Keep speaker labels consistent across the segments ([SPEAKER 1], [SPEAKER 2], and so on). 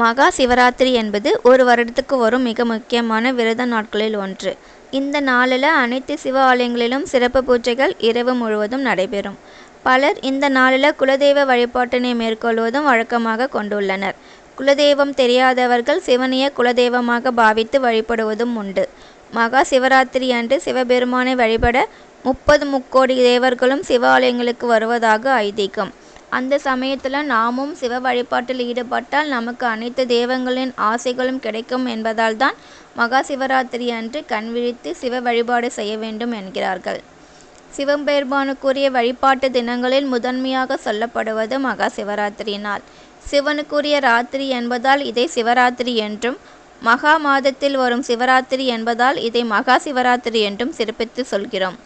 [SPEAKER 1] மகா சிவராத்திரி என்பது ஒரு வருடத்துக்கு வரும் மிக முக்கியமான விரத நாட்களில் ஒன்று. இந்த நாளில் அனைத்து சிவ ஆலயங்களிலும் சிறப்பு பூஜைகள் இரவு முழுவதும் நடைபெறும். பலர் இந்த நாளில் குலதெய்வ வழிபாட்டினை மேற்கொள்வதும் வழக்கமாக கொண்டுள்ளனர். குலதெய்வம் தெரியாதவர்கள் சிவனையே குலதெய்வமாக பாவித்து வழிபடுவதும் உண்டு. மகா சிவராத்திரி அன்று சிவபெருமானை வழிபட முப்பது முக்கோடி தேவர்களும் சிவ ஆலயங்களுக்கு வருவதாக ஐதீகம். அந்த சமயத்தில் நாமும் சிவ வழிபாட்டில் ஈடுபட்டால் நமக்கு அனைத்து தெய்வங்களின் ஆசைகளும் கிடைக்கும் என்பதால் தான் மகா சிவராத்திரி அன்று கண்விழித்து சிவ வழிபாடு செய்ய வேண்டும் என்கிறார்கள். சிவபெருமானுக்குரிய வழிபாட்டு தினங்களில் முதன்மையாக சொல்லப்படுவது மகா சிவராத்திரி நாள். சிவனுக்குரிய ராத்திரி என்பதால் இதை சிவராத்திரி என்றும் மகா மாதத்தில் வரும் சிவராத்திரி என்பதால் இதை மகா சிவராத்திரி என்றும் சிறப்பித்து சொல்கிறோம்.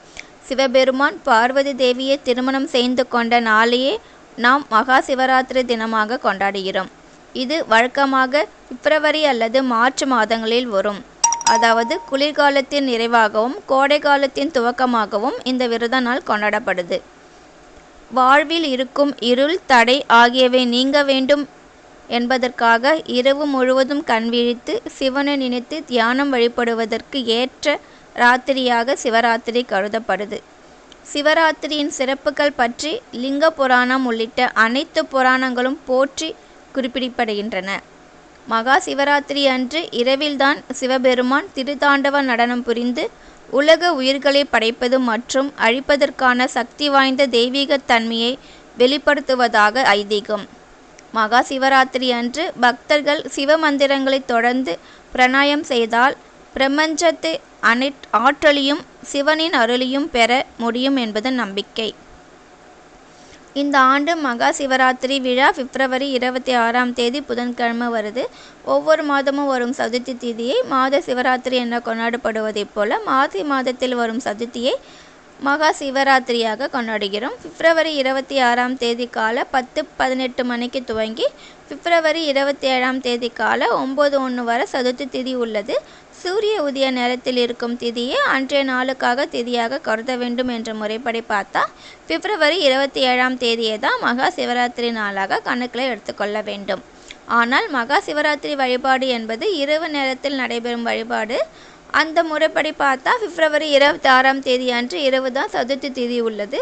[SPEAKER 1] சிவபெருமான் பார்வதி தேவியை திருமணம் செய்து கொண்ட நாளையே நாம் மகா சிவராத்திரி தினமாக கொண்டாடுகிறோம். இது வழக்கமாக பிப்ரவரி அல்லது மார்ச் மாதங்களில் வரும். அதாவது குளிர்காலத்தின் நிறைவாகவும் கோடை காலத்தின் துவக்கமாகவும் இந்த விரத நாள் கொண்டாடப்படுது. வாழ்வில் இருக்கும் இருள் தடை ஆகியவை நீங்க வேண்டும் என்பதற்காக இரவு முழுவதும் கண்விழித்து சிவனை நினைத்து தியானம் வழிபடுவதற்கு ஏற்ற ராத்திரியாக சிவராத்திரி கருதப்படுது. சிவராத்திரியின் சிறப்புகள் பற்றி லிங்க புராணம் உள்ளிட்ட அனைத்து புராணங்களும் போற்றி குறிப்பிடப்படுகின்றன. மகா சிவராத்திரி அன்று இரவில்தான் சிவபெருமான் திருத்தாண்டவ நடனம் புரிந்து உலக உயிர்களை படைப்பது மற்றும் அழிப்பதற்கான சக்தி வாய்ந்த தெய்வீகத் தன்மையை வெளிப்படுத்துவதாக ஐதீகம். மகா சிவராத்திரி அன்று பக்தர்கள் சிவ மந்திரங்களை தொடர்ந்து பிராணாயம் செய்தால் பிரபஞ்சத்து ஆற்றலையும் சிவனின் அருளையும் பெற முடியும் என்பது நம்பிக்கை. இந்த ஆண்டு மகா சிவராத்திரி விழா பிப்ரவரி இருபத்தி ஆறாம் தேதி புதன்கிழமை வருது. ஒவ்வொரு மாதமும் வரும் சதுர்த்தி திதியை மாத சிவராத்திரி என கொண்டாடப்படுவதைப் போல மாசி மாதத்தில் வரும் சதுர்த்தியை மகா சிவராத்திரியாக கொண்டாடுகிறோம். பிப்ரவரி இருபத்தி ஆறாம் தேதி காலை பத்து பதினெட்டு மணிக்கு துவங்கி பிப்ரவரி இருபத்தி ஏழாம் தேதி காலை ஒம்பது ஒன்று வரை சதுர்த்தி திதி உள்ளது. சூரிய உதய நேரத்தில் இருக்கும் திதியை அன்றைய நாளுக்காக திதியாக கருத வேண்டும் என்ற முறைப்படி பார்த்தா பிப்ரவரி இருபத்தி ஏழாம் தேதியை தான் மகா சிவராத்திரி நாளாக கணக்கில் எடுத்துக்கொள்ள வேண்டும். ஆனால் மகா சிவராத்திரி வழிபாடு என்பது இரவு நேரத்தில் நடைபெறும் வழிபாடு. அந்த முறைப்படி பார்த்தா பிப்ரவரி இருபத்தி ஆறாம் தேதி அன்று இரவு தான் சதுர்த்தி திதி உள்ளது.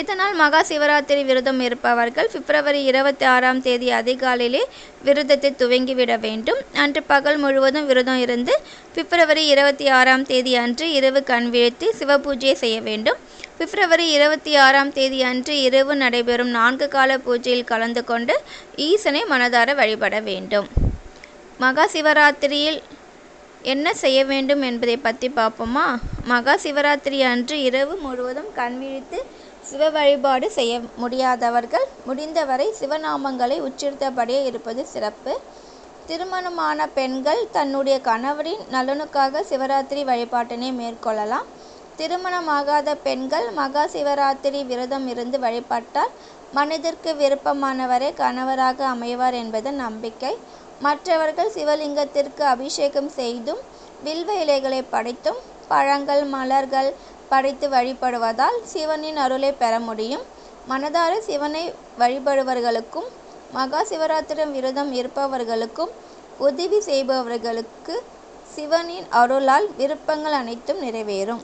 [SPEAKER 1] இதனால் மகா சிவராத்திரி விரதம் இருப்பவர்கள் பிப்ரவரி இருபத்தி ஆறாம் தேதி அதிகாலையிலே விரதத்தை துவங்கிவிட வேண்டும். அன்று பகல் முழுவதும் விரதம் இருந்து பிப்ரவரி இருபத்தி ஆறாம் தேதி அன்று இரவு கண்விழித்து சிவபூஜை செய்ய வேண்டும். பிப்ரவரி இருபத்தி ஆறாம் தேதி அன்று இரவு நடைபெறும் நான்கு கால பூஜையில் கலந்து கொண்டு ஈசனை மனதார வழிபட வேண்டும். மகா சிவராத்திரியில் என்ன செய்ய வேண்டும் என்பதை பற்றி பார்ப்போமா? மகா சிவராத்திரி அன்று இரவு முழுவதும் கண்விழித்து சிவ வழிபாடு செய்ய முடியாதவர்கள் முடிந்தவரை சிவநாமங்களை உச்சரித்தபடியே இருப்பது சிறப்பு. திருமணமான பெண்கள் தன்னுடைய கணவரின் நலனுக்காக சிவராத்திரி வழிபாட்டினை மேற்கொள்ளலாம். திருமணமாகாத பெண்கள் மகா சிவராத்திரி விரதம் இருந்து வழிபட்டால் மனதிற்கு விருப்பமானவரே கணவராக அமைவார் என்பது நம்பிக்கை. மற்றவர்கள் சிவலிங்கத்திற்கு அபிஷேகம் செய்தும் வில்வ இலைகளை படைத்தும் பழங்கள் மலர்கள் படைத்து வழிபடுவதால் சிவனின் அருளை பெற முடியும். மனதார சிவனை வழிபடுபவர்களுக்கும் மகா சிவராத்திரி விரதம் இருப்பவர்களுக்கும் உதவி செய்பவர்களுக்கு சிவனின் அருளால் விருப்பங்கள் அனைத்தும் நிறைவேறும்.